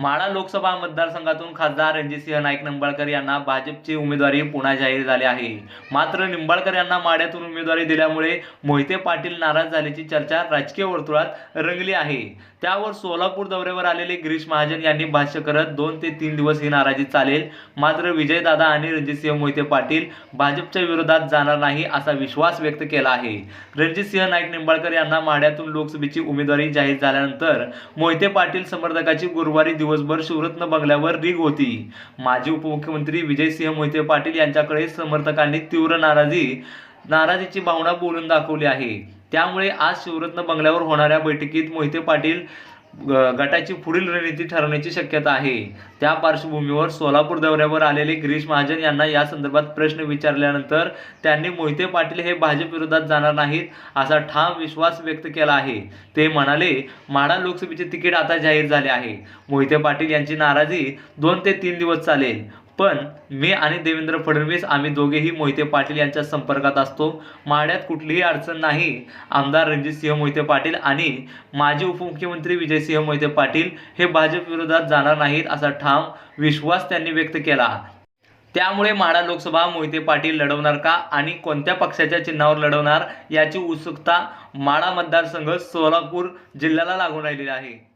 माळा लोकसभा मतदारसंघातून खासदार रणजितसिंह नाईक निंबाळकर यांना भाजपची उमेदवारी पुन्हा जाहीर झाली आहे. मात्र निंबाळकर यांना माड्यातून उमेदवारी दिल्यामुळे मोहिते पाटील नाराज झाल्याची चर्चा राजकीय वर्तुळात रंगली आहे. त्यावर सोलापूर दौऱ्यावर आलेले गिरीश महाजन यांनी भाष्य करत दोन ते तीन दिवस ही नाराजी चालेल. मात्र विजयदादा आणि रणजितसिंह मोहिते पाटील भाजपच्या विरोधात जाणार नाही असा विश्वास व्यक्त केला आहे. रणजितसिंह नाईक निंबाळकर यांना माड्यातून लोकसभेची उमेदवारी जाहीर झाल्यानंतर मोहिते पाटील समर्थकाची गुरुवारी दिवसभर शिवरत्न बंगल्यावर रीग होती. माजी उपमुख्यमंत्री विजयसिंह मोहिते पाटील यांच्याकडे समर्थकांनी तीव्र नाराजी नाराजीची भावना बोलून दाखवली आहे. त्यामुळे आज शिवरत्न बंगल्यावर होणाऱ्या बैठकीत मोहिते पाटील गटाची पुढील रणनीती ठरवण्याची शक्यता आहे. त्या पार्श्वभूमीवर सोलापूर दौऱ्यावर आलेले गिरीश महाजन यांना या संदर्भात प्रश्न विचारल्यानंतर त्यांनी मोहिते पाटील हे भाजप विरोधात जाणार नाहीत असा ठाम विश्वास व्यक्त केला आहे. ते म्हणाले माढा लोकसभेचे तिकीट आता जाहीर झाले आहे मोहिते पाटील यांची नाराजी दोन ते तीन दिवस चालेल. पण मी आणि देवेंद्र फडणवीस आम्ही दोघेही मोहिते पाटील यांच्या संपर्कात असतो. माड्यात कुठलीही अडचण नाही. आमदार रणजितसिंह मोहिते पाटील आणि माजी उपमुख्यमंत्री विजयसिंह मोहिते पाटील हे भाजप विरोधात जाणार नाहीत असा ठाम विश्वास त्यांनी व्यक्त केला. त्यामुळे माढा लोकसभा मोहिते पाटील लढवणार का आणि कोणत्या पक्षाच्या चिन्हावर लढवणार याची उत्सुकता माढा मतदारसंघ सोलापूर जिल्ह्याला लागून राहिलेली आहे.